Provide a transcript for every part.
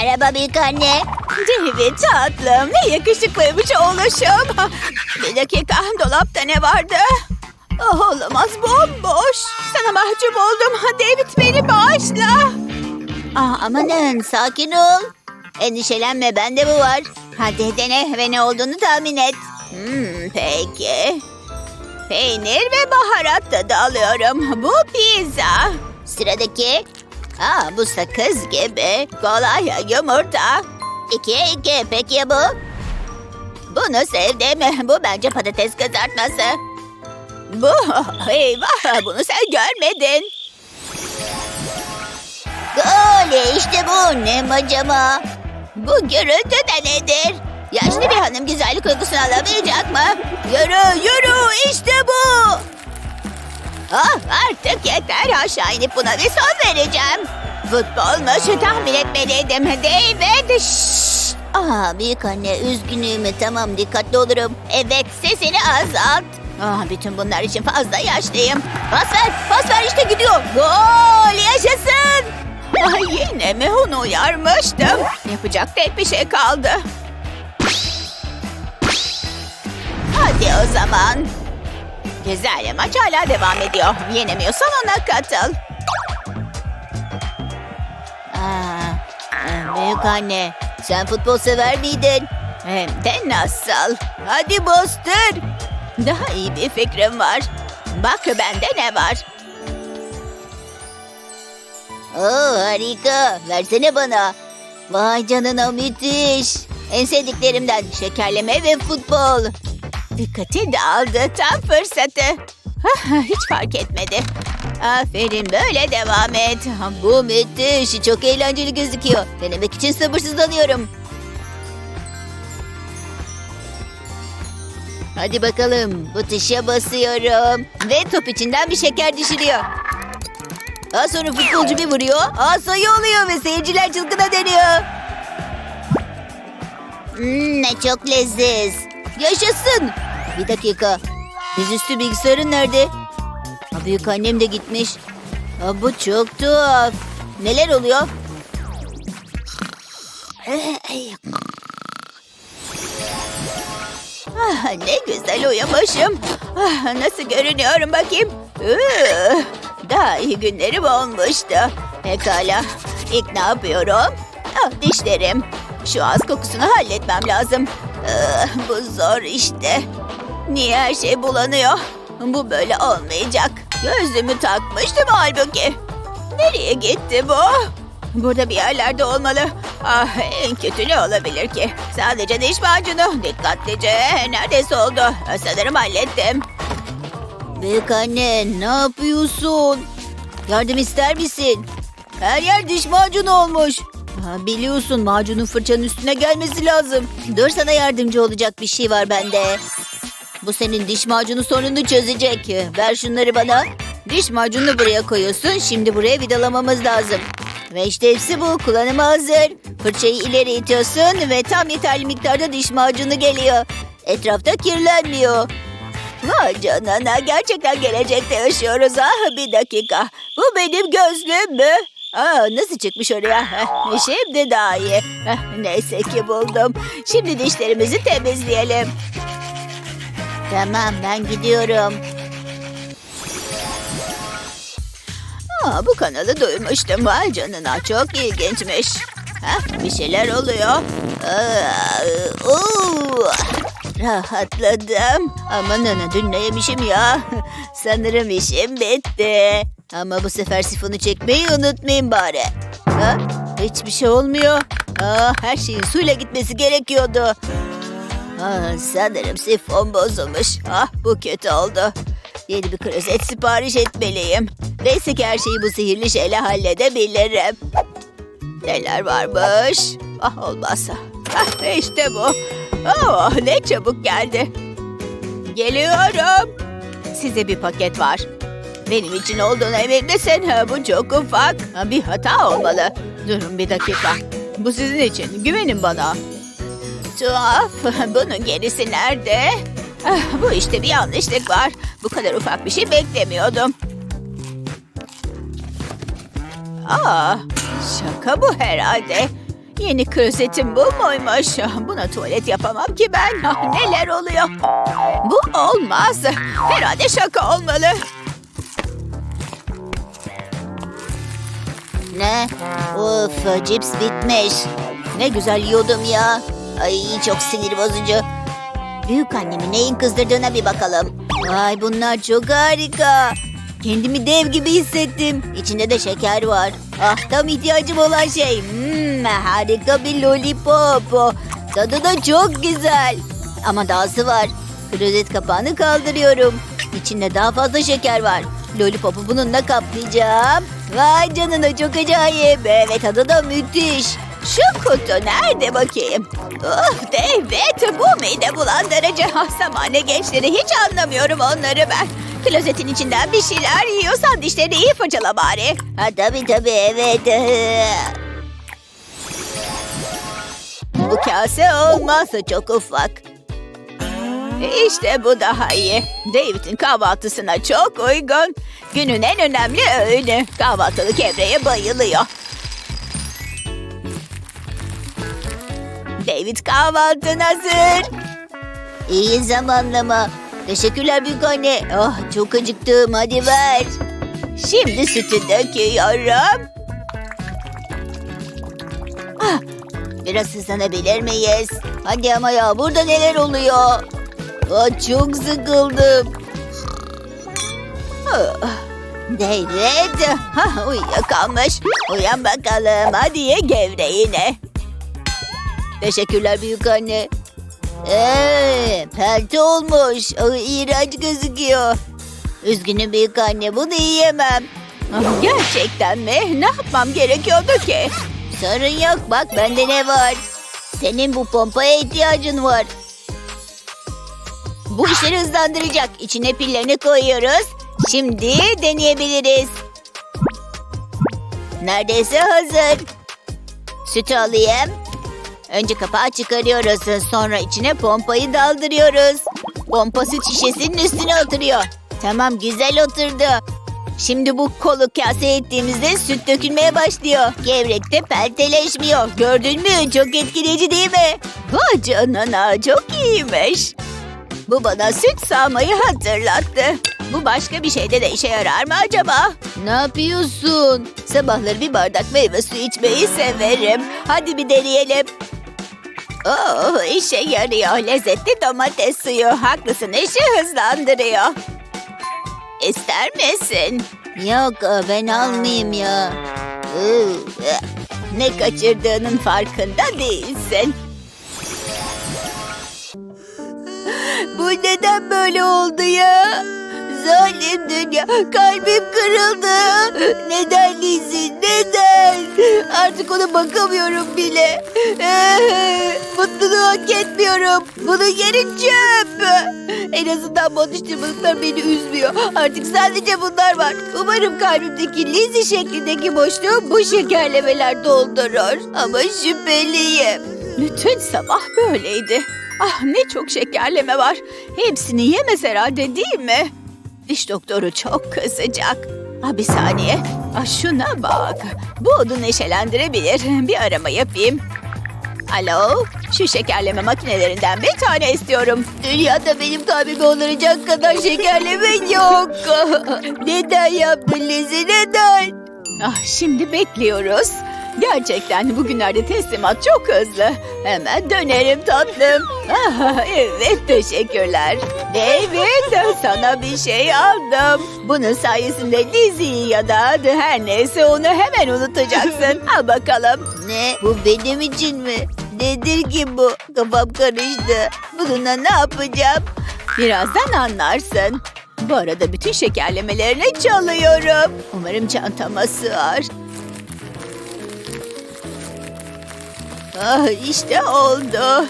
Merhaba büyük anne. David tatlım ne yakışıklıymış oğluşum. Bir dakika dolapta ne vardı? Oh, olamaz bomboş. Sana mahcup oldum. David beni bağışla. Ah, amanın sakin ol. Endişelenme bende bu var. Hadi dene ve ne olduğunu tahmin et. Hmm, peki. Peynir ve baharat tadı alıyorum. Bu pizza. Sıradaki Aa, bu sakız gibi. Kolay yumurta. iki iki. Peki ya bu? Bunu sevdim. Bu bence patates kızartması. Bu, eyvah bunu sen görmedin. Gol işte bu. Ne macama. Bu gürültü de nedir? Yaşlı bir hanım güzellik uygusunu alamayacak mı? Yürü yürü işte bu. Ah artık yeter aşağı inip buna bir son vereceğim. Futbolmuş tahmin etmeliydim. David şşş. Aa büyük anne üzgünüm. Tamam dikkatli olurum. Evet sesini azalt. Ah, bütün bunlar için fazla yaşlıyım. Pas ver, pas ver işte gidiyor. Gol yaşasın. Ay yine mi onu uyarmıştım? Yapacak tek bir şey kaldı. Hadi o zaman. Güzel maç hala devam ediyor. Yenemiyorsan ona katıl. Aa, büyük anne sen futbol sever miydin? Hem de nasıl? Hadi Buster. Daha iyi bir fikrim var. Bak bende ne var? Oo harika. Versene bana. Vay canına müthiş. En sevdiklerimden şekerleme ve futbol. Dikkati dağıldı tam fırsatı. Hah, Hiç fark etmedi. Aferin böyle devam et. Bu müthiş. Çok eğlenceli gözüküyor. Denemek için sabırsızlanıyorum. Hadi bakalım. Bu tuşa basıyorum. Ve top içinden bir şeker düşürüyor. Daha sonra futbolcu bir vuruyor. Aa sayı oluyor ve seyirciler çılgına dönüyor. Hmm, ne çok leziz. Yaşasın. Bir dakika. Dizüstü bilgisayarın nerede? Ha, büyük annem de gitmiş. Ha, bu çok tuhaf. Neler oluyor? Ah, ne güzel uyumuşum. Ah, nasıl görünüyorum bakayım. Daha iyi günlerim olmuştu. Pekala. İlk ne yapıyorum? Ah, dişlerim. Şu ağız kokusunu halletmem lazım. Ah, bu zor işte. Niye her şey bulanıyor? Bu böyle olmayacak. Gözlüğümü takmıştım halbuki. Nereye gitti bu? Burada bir yerlerde olmalı. Ah en kötü ne olabilir ki? Sadece diş macunu. Dikkatlice. Neredeyse oldu. Sanırım hallettim. Büyük anne ne yapıyorsun? Yardım ister misin? Her yer diş macunu olmuş. Ha, biliyorsun macunun fırçanın üstüne gelmesi lazım. Dur sana yardımcı olacak bir şey var bende. Bu senin diş macunu sorununu çözecek. Ver şunları bana. Diş macununu buraya koyuyorsun. Şimdi buraya vidalamamız lazım. Ve işte hepsi bu. Kullanıma hazır. Fırçayı ileri itiyorsun ve tam yeterli miktarda diş macunu geliyor. Etrafta kirlenmiyor. Vay canına gerçekten gelecekte yaşıyoruz. Ah bir dakika. Bu benim gözlüğüm mü? Aa, nasıl çıkmış oraya? Heh, Şimdi daha iyi. Neyse ki buldum. Şimdi dişlerimizi temizleyelim. Tamam ben gidiyorum. Aa, bu kanalı duymuştum. Vay canına çok ilginçmiş. Heh, bir şeyler oluyor. Aa, uu, rahatladım. Aman ana dün ne yemişim ya. Sanırım işim bitti. Ama bu sefer sifonu çekmeyi unutmayın bari. Ha? Hiçbir şey olmuyor. Aa, her şeyin suyla gitmesi gerekiyordu. Aa, sanırım sifon bozulmuş. Ah bu kötü oldu. Yeni bir klozet sipariş etmeliyim. Neyse ki her şeyi bu sihirli şeyle halledebilirim. Neler varmış? Ah olmazsa. Ah işte bu. Oh, ne çabuk geldi. Geliyorum. Size bir paket var. Benim için olduğuna emin misin? Ha, bu çok ufak. Ha, bir hata olmalı. Durun bir dakika. Bu sizin için. Güvenin bana. Tuhaf. Bunun gerisi nerede? Ah, bu işte bir yanlışlık var. Bu kadar ufak bir şey beklemiyordum. Aa, şaka bu herhalde. Yeni klozetim bu muymuş? Buna tuvalet yapamam ki ben. Ah, Neler oluyor? Bu olmaz. Herhalde şaka olmalı. Ne? Of cips bitmiş. Ne güzel yiyordum ya. Ay çok sinir bozucu. Büyük annemi neyin kızdırdığına bir bakalım. Ay bunlar çok harika. Kendimi dev gibi hissettim. İçinde de şeker var. Ah tam ihtiyacım olan şey. Hmm, harika bir lollipop. Tadı da çok güzel. Ama dahası var. Klozet kapağını kaldırıyorum. İçinde daha fazla şeker var. Lollipop'u bununla kaplayacağım. Vay canına çok acayip. Ve tadı da müthiş. Şu kutu nerede bakayım? Oh evet bu mide bulandırıcı. Ah, Zamane gençleri hiç anlamıyorum onları ben. Klozetin içinden bir şeyler yiyorsan dişlerini iyi fırçala bari. Ha tabii tabii evet. Bu kase olmazsa çok ufak. İşte bu daha iyi. David'in kahvaltısına çok uygun. Günün en önemli öğünü. Kahvaltılık evreye bayılıyor. David kahvaltın hazır. İyi zamanlama. Teşekkürler büyük anne. Ah çok acıktım hadi ver. Şimdi sütü döküyorum. Ah, Biraz hızlanabilir miyiz? Hadi ama ya burada neler oluyor? Ah, çok sıkıldım. Ah, David, ha, uyuyakalmış. Uyan bakalım, hadi ye gevreğini. Teşekkürler büyük anne. Ee, pelte olmuş. Ay, iğrenç gözüküyor. Üzgünüm büyük anne bunu yiyemem. Ah, Gerçekten mi? Ne yapmam gerekiyordu ki? Sorun yok bak bende ne var. Senin bu pompaya ihtiyacın var. Bu işleri hızlandıracak. İçine pillerini koyuyoruz. Şimdi deneyebiliriz. Neredeyse hazır. Sütü alayım. Önce kapağı çıkarıyoruz. Sonra içine pompayı daldırıyoruz. Pompa süt şişesinin üstüne oturuyor. Tamam güzel oturdu. Şimdi bu kolu kaseye ettiğimizde süt dökülmeye başlıyor. Gevrekte pelteleşmiyor. Gördün mü? Çok etkileyici değil mi? Vay canına çok iyiymiş. Bu bana süt sağmayı hatırlattı. Bu başka bir şeyde de işe yarar mı acaba? Ne yapıyorsun? Sabahları bir bardak meyve suyu içmeyi severim. Hadi bir deneyelim. Oh, işe yarıyor. Lezzetli domates suyu. Haklısın, işi hızlandırıyor. İster misin? Yok ben almayayım ya. Ne kaçırdığının farkında değilsin. Bu neden böyle oldu ya? Zalim dünya, kalbim kırıldı. Neden Lizzie, neden? Artık ona bakamıyorum bile. Mutluluğu hak etmiyorum. Bunun yeri çöp. En azından bu atıştırmalıklar beni üzmüyor. Artık sadece bunlar var. Umarım kalbimdeki Lizzie şeklindeki boşluğu bu şekerlemeler doldurur. Ama şüpheliyim. Bütün sabah böyleydi. Ah ne çok şekerleme var. Hepsini yemez herhalde değil mi? Diş doktoru çok kızacak. Ah bir saniye. Ah şuna bak. Bu onu neşelendirebilir. Bir arama yapayım. Alo, şu şekerleme makinelerinden bir tane istiyorum. Dünyada benim kalbimi onaracak kadar şekerleme yok. neden yaptın Lizzie, neden? Ah, şimdi bekliyoruz. Gerçekten bugünlerde teslimat çok hızlı. Hemen dönerim tatlım. Ah, evet, teşekkürler. David, sana bir şey aldım. Bunun sayesinde Lizzie'yi ya da her neyse onu hemen unutacaksın. Al bakalım. Ne? Bu benim için mi? Nedir ki bu? Kafam karıştı. Bununla ne yapacağım? Birazdan anlarsın. Bu arada bütün şekerlemelerini çalıyorum. Umarım çantama sığar. Ah işte oldu.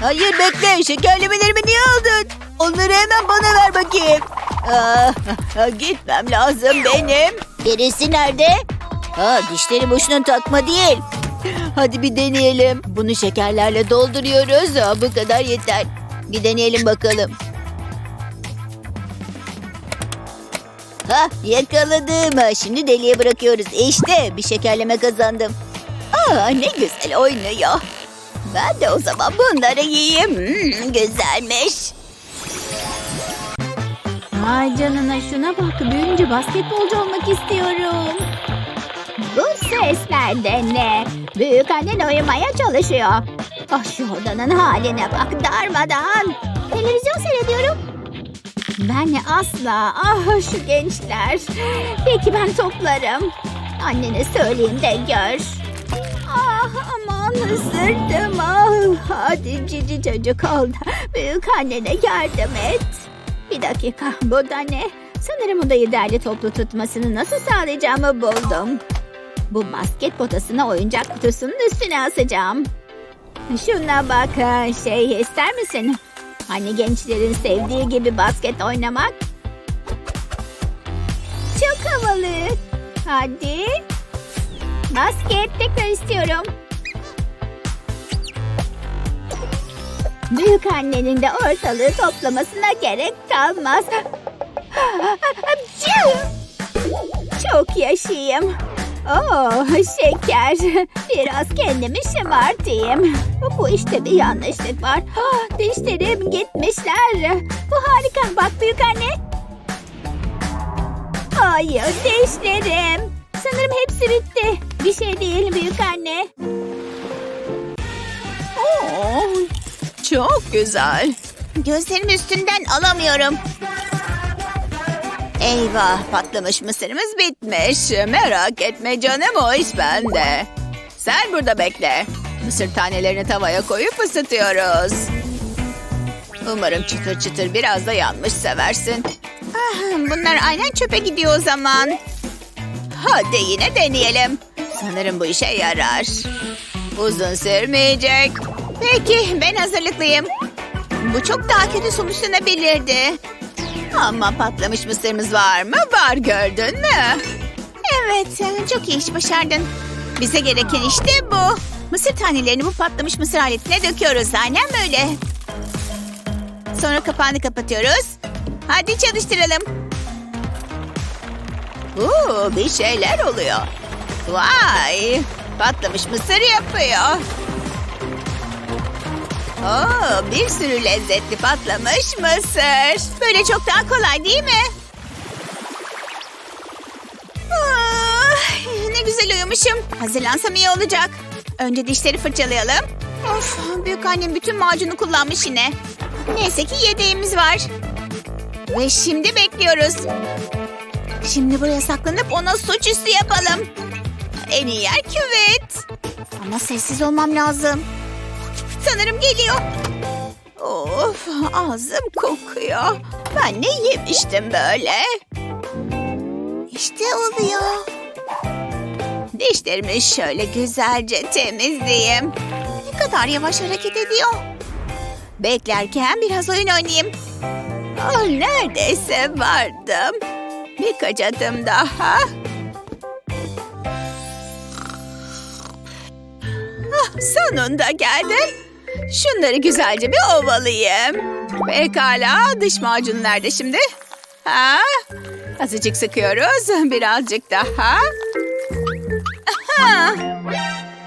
Hayır bekle şekerlemelerimi niye aldın? Onları hemen bana ver bakayım. Ah, ah, gitmem lazım benim. Gerisi nerede? Ha, dişleri boşuna takma değil. Hadi bir deneyelim. Bunu şekerlerle dolduruyoruz. Ah, bu kadar yeter. Bir deneyelim bakalım. Ha yakaladım. Ha, Şimdi deliğe bırakıyoruz. İşte bir şekerleme kazandım. Aa, ne güzel oynuyor. Ben de o zaman bunları yiyeyim. Hmm, güzelmiş. Ay canına şuna bak. Büyüyünce basketbolcu olmak istiyorum. Bu sesler de ne? Büyük annen uyumaya çalışıyor. Ah şu odanın haline bak darmadan. Televizyon seyrediyorum. Ben de asla. Ah şu gençler. Peki ben toplarım. Annene söyleyeyim de gör. Aman ısırdım. Ah, hadi cici çocuk ol da büyük annene yardım et. Bir dakika bu da ne? Sanırım odayı derli toplu tutmasını nasıl sağlayacağımı buldum. Bu basket potasını oyuncak kutusunun üstüne asacağım. Şuna bak şey ister misin? Hani gençlerin sevdiği gibi basket oynamak? Çok havalı. Hadi. Basket tekrar istiyorum. Büyük annenin de ortalığı toplamasına gerek kalmaz. Çok yaşayayım. Oh şeker. Biraz kendimi şımartayım. Bu işte bir yanlışlık var. Ah, Dişlerim gitmişler. Bu harika. Bak büyük anne. Hayır dişlerim. Sanırım hepsi bitti. Bir şey değil büyük anne. Oo, çok güzel. Gözlerimi üstünden alamıyorum. Eyvah patlamış mısırımız bitmiş. Merak etme canım o iş bende. Sen burada bekle. Mısır tanelerini tavaya koyup ısıtıyoruz. Umarım çıtır çıtır biraz da yanmış seversin. Ah, bunlar aynen çöpe gidiyor o zaman. Hadi yine deneyelim. Sanırım bu işe yarar. Uzun sürmeyecek. Peki ben hazırlıklıyım. Bu çok daha kötü sonuçlanabilirdi. Ama patlamış mısırımız var mı? Var gördün mü? Evet çok iyi iş başardın. Bize gereken işte bu. Mısır tanelerini bu patlamış mısır aletine döküyoruz. Aynen böyle. Sonra kapağını kapatıyoruz. Hadi çalıştıralım. Oo, bir şeyler oluyor. Vay! Patlamış mısır yapıyor. Oo, bir sürü lezzetli patlamış mısır. Böyle çok daha kolay değil mi? Ah, ne güzel uyumuşum. Hazırlansam iyi olacak. Önce dişleri fırçalayalım. Of, büyük annem bütün macunu kullanmış yine. Neyse ki yedeğimiz var. Ve şimdi bekliyoruz. Şimdi buraya saklanıp ona suçüstü yapalım. En iyi yer küvet. Ama sessiz olmam lazım. Sanırım geliyor. Of, ağzım kokuyor. Ben ne yemiştim böyle? İşte oluyor. Dişlerimi şöyle güzelce temizleyeyim. Ne kadar yavaş hareket ediyor. Beklerken biraz oyun oynayayım. Ah, neredeyse vardım. Birkaç adım daha. Ah, sonunda geldin. Şunları güzelce bir ovalayayım. Pekala, dış macunu nerede şimdi? Ha? Azıcık sıkıyoruz, birazcık daha. Aha!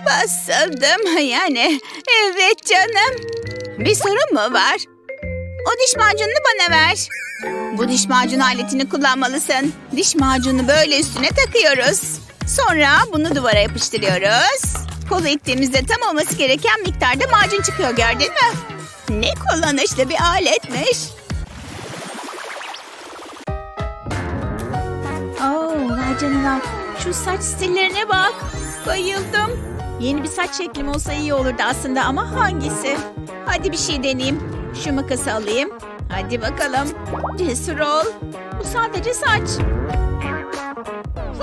Basıldım yani. Evet canım. Bir sorun mu var? O diş macununu bana ver. Bu diş macunu aletini kullanmalısın. Diş macunu böyle üstüne takıyoruz. Sonra bunu duvara yapıştırıyoruz. Kolu ittiğimizde tam olması gereken miktarda macun çıkıyor gördün mü? Ne kullanışlı bir aletmiş. Oo, vay. Şu saç stillerine bak. Bayıldım. Yeni bir saç şeklim olsa iyi olurdu aslında ama hangisi? Hadi bir şey deneyeyim. Şu makası alayım. Hadi bakalım. Cesur ol. Bu sadece saç.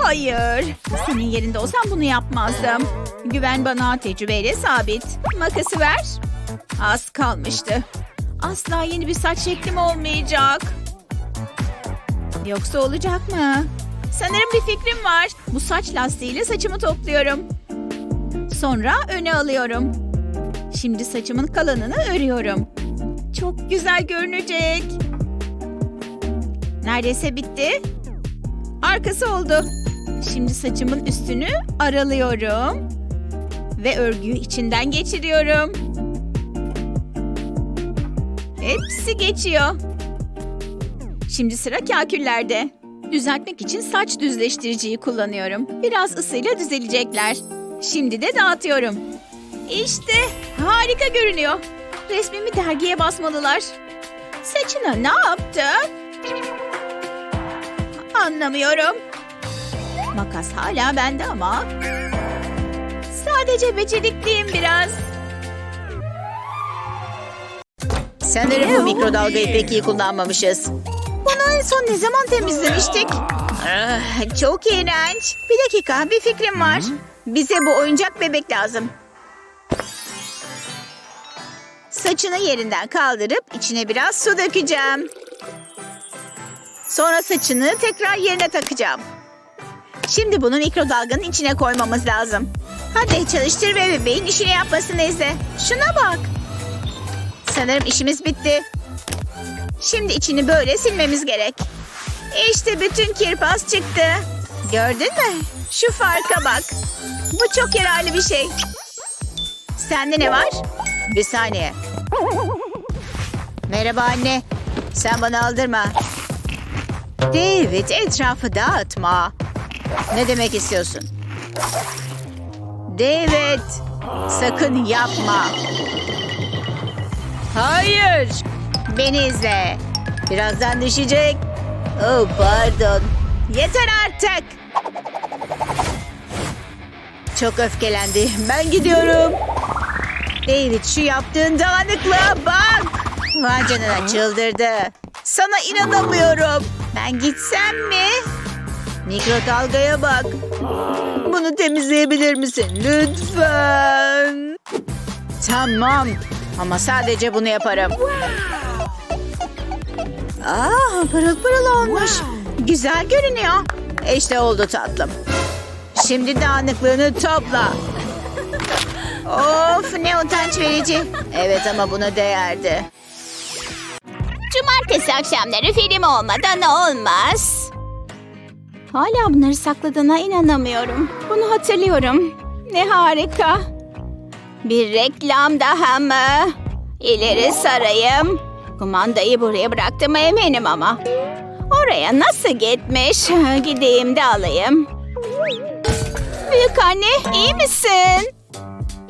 Hayır. Senin yerinde olsam bunu yapmazdım. Güven bana tecrübeyle sabit. Makası ver. Az kalmıştı. Asla yeni bir saç şeklim olmayacak. Yoksa olacak mı? Sanırım bir fikrim var. Bu saç lastiğiyle saçımı topluyorum. Sonra öne alıyorum. Şimdi saçımın kalanını örüyorum. Çok güzel görünecek. Neredeyse bitti. Arkası oldu. Şimdi saçımın üstünü aralıyorum. Ve örgüyü içinden geçiriyorum. Hepsi geçiyor. Şimdi sıra kaküllerde. Düzeltmek için saç düzleştiriciyi kullanıyorum. Biraz ısıyla düzelecekler. Şimdi de dağıtıyorum. İşte harika görünüyor. Resmimi dergiye basmalılar. Saçına ne yaptı? Anlamıyorum. Makas hala bende ama. Sadece becerikliyim biraz. Sanırım bu mikrodalgayı pek iyi kullanmamışız. Bunu en son ne zaman temizlemiştik? Ah, çok iğrenç. Bir dakika bir fikrim var. Bize bu oyuncak bebek lazım. Saçını yerinden kaldırıp içine biraz su dökeceğim. Sonra saçını tekrar yerine takacağım. Şimdi bunu mikrodalganın içine koymamız lazım. Hadi çalıştır ve bebeğin işini yapmasını izle. Şuna bak. Sanırım işimiz bitti. Şimdi içini böyle silmemiz gerek. İşte bütün kirpas çıktı. Gördün mü? Şu farka bak. Bu çok yararlı bir şey. Sende ne var? Bir saniye. Merhaba anne. Sen bana aldırma. David etrafı dağıtma. Ne demek istiyorsun? David sakın yapma. Hayır. Beni izle. Birazdan düşecek. Oh pardon. Yeter artık. Çok öfkelendi. Ben gidiyorum. David şu yaptığın dağınıklığa bak. Vay canına çıldırdı. Sana inanamıyorum. Ben gitsem mi? Mikrodalgaya bak. Bunu temizleyebilir misin? Lütfen. Tamam. Ama sadece bunu yaparım. Aa, pırıl pırıl olmuş. Güzel görünüyor. İşte oldu tatlım. Şimdi dağınıklığını topla. Of ne utanç verici. Evet ama buna değerdi. Cumartesi akşamları film olmadan olmaz. Hala bunları sakladığına inanamıyorum. Bunu hatırlıyorum. Ne harika. Bir reklam daha mı? İleri sarayım. Kumandayı buraya bıraktığıma eminim ama. Oraya nasıl gitmiş? Gideyim de alayım. Büyük anne iyi misin?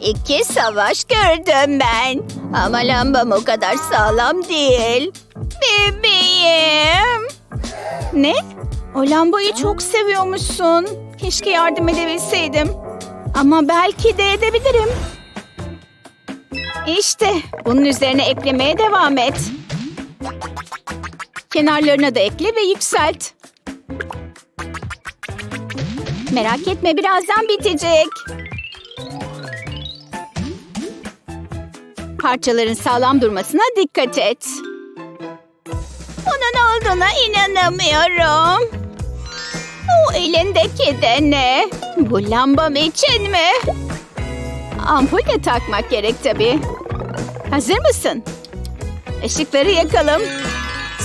İki savaş gördüm ben. Ama lambam o kadar sağlam değil. Bebeğim. Ne? O lambayı çok seviyormuşsun. Keşke yardım edebilseydim. Ama belki de edebilirim. İşte bunun üzerine eklemeye devam et. Kenarlarına da ekle ve yükselt. Merak etme birazdan bitecek. Parçaların sağlam durmasına dikkat et. Onun olduğuna inanamıyorum. O elindeki de ne? Bu lambam için mi? Ampul de takmak gerek tabii. Hazır mısın? Işıkları yakalım.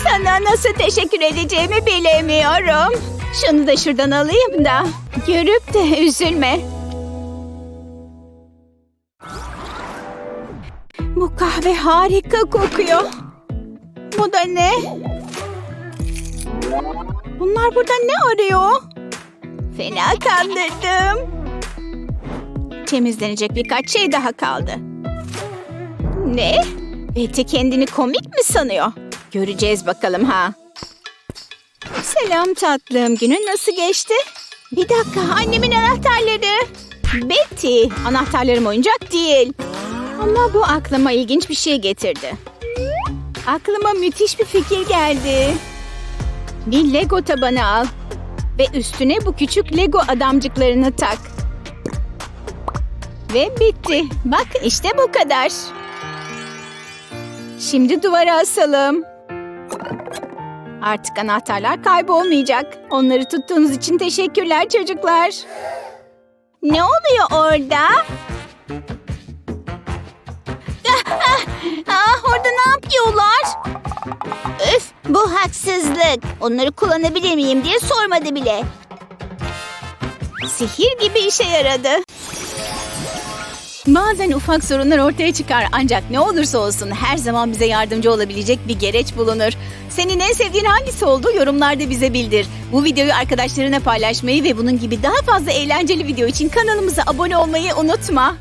Sana nasıl teşekkür edeceğimi bilemiyorum. Şunu da şuradan alayım da. Görüp de üzülme. Kahve harika kokuyor. Bu da ne? Bunlar burada ne arıyor? Fena kandırdım. Temizlenecek birkaç şey daha kaldı. Ne? Betty kendini komik mi sanıyor? Göreceğiz bakalım ha. Selam tatlım. Günün nasıl geçti? Bir dakika annemin anahtarları. Betty anahtarlarım oyuncak değil. Ama bu aklıma ilginç bir şey getirdi. Aklıma müthiş bir fikir geldi. Bir Lego tabanı al. Ve üstüne bu küçük Lego adamcıklarını tak. Ve bitti. Bak işte bu kadar. Şimdi duvara asalım. Artık anahtarlar kaybolmayacak. Onları tuttuğunuz için teşekkürler çocuklar. Ne oluyor orada? Orada ne yapıyorlar? Öf, bu haksızlık. Onları kullanabilir miyim diye sormadı bile. Sihir gibi işe yaradı. Bazen ufak sorunlar ortaya çıkar ancak ne olursa olsun her zaman bize yardımcı olabilecek bir gereç bulunur. Senin en sevdiğin hangisi oldu yorumlarda bize bildir. Bu videoyu arkadaşlarına paylaşmayı ve bunun gibi daha fazla eğlenceli video için kanalımıza abone olmayı unutma.